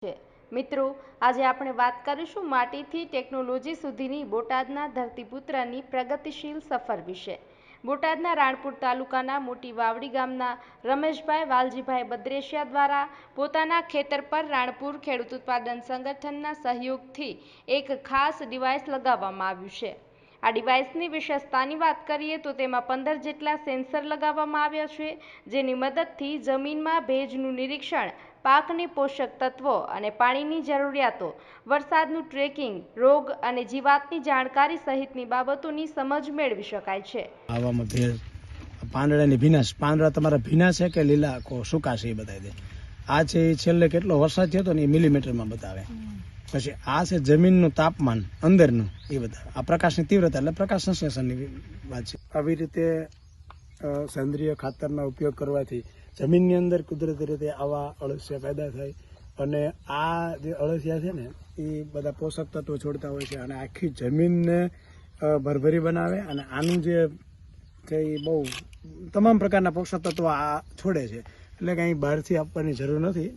છે. મિત્રો, આજે આપણે વાત કરીશું માટીથી ટેકનોલોજી સુધીની બોટાદના ધરતીપુત્રની પ્રગતિશીલ સફર વિશે. બોટાદના રાણપુર તાલુકાના મોટી વાવડી ગામના રમેશભાઈ વાલજીભાઈ બદ્રેશિયા દ્વારા પોતાના ખેતર પર રાણપુર ખેડૂત ઉત્પાદન સંગઠનના સહયોગથી એક ખાસ ડિવાઇસ લગાવવામાં આવ્યું છે. આ ડિવાઇસની વિશેષતાની વાત કરીએ તો તેમાં પંદર જેટલા સેન્સર લગાવવામાં આવ્યા છે, જેની મદદથી જમીનમાં ભેજનું નિરીક્ષણ પાકની પોષક તત્વો અને પાણીની જરૂરિયાતો, વરસાદનું ટ્રેકિંગ, રોગ અને જીવાતની જાણકારી સહિતની બાબતોની સમજ મેળવી શકાય છે. આવામાં ભેળ, પાંદડાની ભીનાશ, પાંદડા તમારા ભીના છે કે લીલા સૂકા છે એ બતાવી દે. આ છે એ છેલ્લે કેટલો વરસાદ થયો હતો ને એ મિલીમીટરમાં બતાવે. પછી આ છે જમીનનું તાપમાન અંદરનું એ બતાવે. આ પ્રકાશની તીવ્રતા એટલે પ્રકાશ સંશ્લેષણની વાત છે. આવી રીતે સેન્દ્રિય ખાતરના ઉપયોગ કરવાથી જમીનની અંદર કુદરતી રીતે આવા અળસિયા પેદા થાય અને આ જે અળસિયા છે ને, એ બધા પોષક તત્વો છોડતા હોય છે અને આખી જમીનને ભરભરી બનાવે અને આનું જે છે એ બહુ, તમામ પ્રકારના પોષક તત્વો આ છોડે છે. એટલે કંઈ બહારથી આપવાની જરૂર નથી.